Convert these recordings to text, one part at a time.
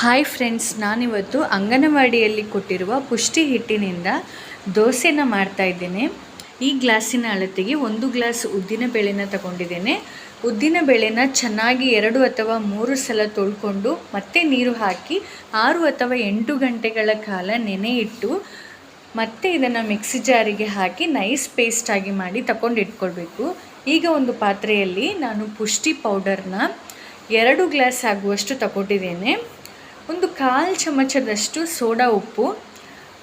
Hi friends ನಾನಿವತ್ತು ಅಂಗನವಾಡಿಯಲ್ಲಿ ಕೊಟ್ಟಿರುವ ಪುಷ್ಟಿ ಹಿಟ್ಟಿನಿಂದ ದೋಸೆನ ಮಾಡ್ತಾ ಇದ್ದೇನೆ. ಈ ಗ್ಲಾಸಿನ ಅಳತೆಗೆ ಒಂದು ಗ್ಲಾಸ್ ಉದ್ದಿನ ಬೇಳೆನ ತಗೊಂಡಿದ್ದೇನೆ. ಉದ್ದಿನ ಬೇಳೆನ ಚೆನ್ನಾಗಿ ಎರಡು ಅಥವಾ ಮೂರು ಸಲ ತೊಳ್ಕೊಂಡು ಮತ್ತೆ ನೀರು ಹಾಕಿ ಆರು ಅಥವಾ ಎಂಟು ಗಂಟೆಗಳ ಕಾಲ ನೆನೆ ಇಟ್ಟು ಮತ್ತೆ ಇದನ್ನು ಮಿಕ್ಸಿ ಜಾರಿಗೆ ಹಾಕಿ ನೈಸ್ ಪೇಸ್ಟ್ ಆಗಿ ಮಾಡಿ ತಗೊಂಡು ಇಟ್ಕೊಳ್ಬೇಕು. ಈಗ ಒಂದು ಪಾತ್ರೆಯಲ್ಲಿ ನಾನು ಪುಷ್ಟಿ ಪೌಡರ್ನ ಎರಡು ಗ್ಲಾಸ್ ಆಗುವಷ್ಟು ತಗೊಂಡಿದ್ದೇನೆ. ಒಂದು ಕಾಲು ಚಮಚದಷ್ಟು ಸೋಡಾ ಉಪ್ಪು,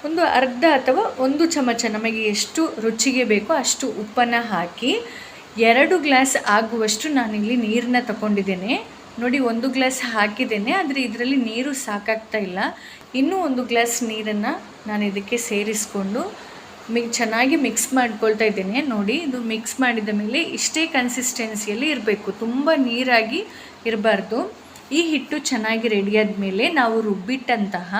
ಒಂದು ಅರ್ಧ ಅಥವಾ ಒಂದು ಚಮಚ ನಮಗೆ ಎಷ್ಟು ರುಚಿಗೆ ಬೇಕೋ ಅಷ್ಟು ಉಪ್ಪನ್ನು ಹಾಕಿ ಎರಡು ಗ್ಲಾಸ್ ಆಗುವಷ್ಟು ನಾನಿಲ್ಲಿ ನೀರನ್ನ ತಗೊಂಡಿದ್ದೇನೆ ನೋಡಿ, ಒಂದು ಗ್ಲಾಸ್ ಹಾಕಿದ್ದೇನೆ, ಆದರೆ ಇದರಲ್ಲಿ ನೀರು ಸಾಕಾಗ್ತಾ ಇಲ್ಲ. ಇನ್ನೂ ಒಂದು ಗ್ಲಾಸ್ ನೀರನ್ನು ನಾನು ಇದಕ್ಕೆ ಸೇರಿಸ್ಕೊಂಡು ಮಿ, ಚೆನ್ನಾಗಿ ಮಿಕ್ಸ್ ಮಾಡ್ಕೊಳ್ತಾ ಇದ್ದೇನೆ. ನೋಡಿ, ಇದು ಮಿಕ್ಸ್ ಮಾಡಿದ ಮೇಲೆ ಇಷ್ಟೇ ಕನ್ಸಿಸ್ಟೆನ್ಸಿಯಲ್ಲಿ ಇರಬೇಕು. ತುಂಬ ನೀರಾಗಿ ಇರಬಾರ್ದು. ಈ ಹಿಟ್ಟು ಚೆನ್ನಾಗಿ ರೆಡಿಯಾದ ಮೇಲೆ ನಾವು ರುಬ್ಬಿಟ್ಟಂತಹ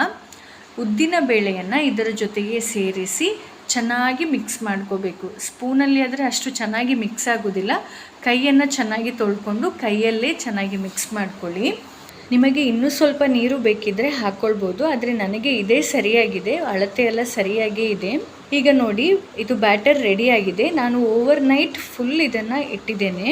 ಉದ್ದಿನ ಬೇಳೆಯನ್ನು ಇದರ ಜೊತೆಗೆ ಸೇರಿಸಿ ಚೆನ್ನಾಗಿ ಮಿಕ್ಸ್ ಮಾಡ್ಕೋಬೇಕು. ಸ್ಪೂನಲ್ಲಿ ಆದರೆ ಅಷ್ಟು ಚೆನ್ನಾಗಿ ಮಿಕ್ಸ್ ಆಗೋದಿಲ್ಲ. ಕೈಯನ್ನು ಚೆನ್ನಾಗಿ ತೊಳ್ಕೊಂಡು ಕೈಯಲ್ಲೇ ಚೆನ್ನಾಗಿ ಮಿಕ್ಸ್ ಮಾಡ್ಕೊಳ್ಳಿ. ನಿಮಗೆ ಇನ್ನೂ ಸ್ವಲ್ಪ ನೀರು ಬೇಕಿದ್ದರೆ ಹಾಕ್ಕೊಳ್ಬೋದು ಆದರೆ ನನಗೆ ಇದೇ ಸರಿಯಾಗಿದೆ, ಅಳತೆ ಎಲ್ಲ ಸರಿಯಾಗೇ ಇದೆ. ಈಗ ನೋಡಿ, ಇದು ಬ್ಯಾಟರ್ ರೆಡಿಯಾಗಿದೆ ನಾನು ಓವರ್ ನೈಟ್ ಫುಲ್ ಇದನ್ನು ಇಟ್ಟಿದ್ದೇನೆ.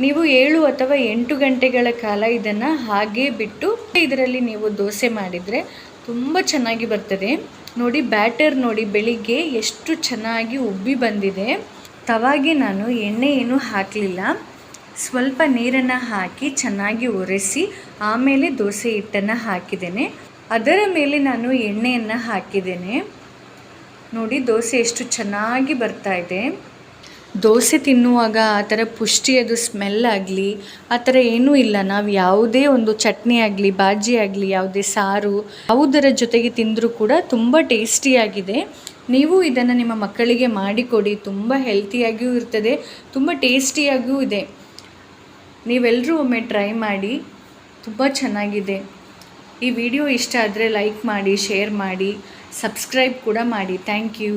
ನೀವು ಏಳು ಅಥವಾ ಎಂಟು ಗಂಟೆಗಳ ಕಾಲ ಇದನ್ನು ಹಾಗೇ ಬಿಟ್ಟು ಇದರಲ್ಲಿ ನೀವು ದೋಸೆ ಮಾಡಿದರೆ ತುಂಬ ಚೆನ್ನಾಗಿ ಬರ್ತದೆ. ನೋಡಿ, ಬ್ಯಾಟರ್ ನೋಡಿ, ಬೆಳಿಗ್ಗೆ ಎಷ್ಟು ಚೆನ್ನಾಗಿ ಉಬ್ಬಿ ಬಂದಿದೆ. ತವಾಗೆ ನಾನು ಎಣ್ಣೆ ಏನೂ ಹಾಕಲಿಲ್ಲ. ಸ್ವಲ್ಪ ನೀರನ್ನು ಹಾಕಿ ಚೆನ್ನಾಗಿ ಒರೆಸಿ ಆಮೇಲೆ ದೋಸೆ ಹಿಟ್ಟನ್ನು ಹಾಕಿದ್ದೇನೆ. ಅದರ ಮೇಲೆ ನಾನು ಎಣ್ಣೆಯನ್ನು ಹಾಕಿದ್ದೇನೆ. ನೋಡಿ, ದೋಸೆ ಎಷ್ಟು ಚೆನ್ನಾಗಿ ಬರ್ತಾ ಇದೆ. ದೋಸೆ ತಿನ್ನುವಾಗ ಆ ಥರ ಪುಷ್ಟಿಯದು ಸ್ಮೆಲ್ ಆಗಲಿ, ಆ ಥರ ಏನೂ ಇಲ್ಲ. ನಾವು ಯಾವುದೇ ಒಂದು ಚಟ್ನಿ ಆಗಲಿ, ಬಾಜಿ ಆಗಲಿ, ಯಾವುದೇ ಸಾರು, ಯಾವುದರ ಜೊತೆಗೆ ತಿಂದರೂ ಕೂಡ ತುಂಬ ಟೇಸ್ಟಿಯಾಗಿದೆ ನೀವು ಇದನ್ನು ನಿಮ್ಮ ಮಕ್ಕಳಿಗೆ ಮಾಡಿಕೊಡಿ. ತುಂಬ ಹೆಲ್ತಿಯಾಗಿಯೂ ಇರ್ತದೆ, ತುಂಬ ಟೇಸ್ಟಿಯಾಗಿಯೂ ಇದೆ. ನೀವೆಲ್ಲರೂ ಒಮ್ಮೆ ಟ್ರೈ ಮಾಡಿ, ತುಂಬ ಚೆನ್ನಾಗಿದೆ. ಈ ವಿಡಿಯೋ ಇಷ್ಟ ಆದರೆ ಲೈಕ್ ಮಾಡಿ ಶೇರ್ ಮಾಡಿ ಸಬ್ಸ್ಕ್ರೈಬ್ ಕೂಡ ಮಾಡಿ. Thank you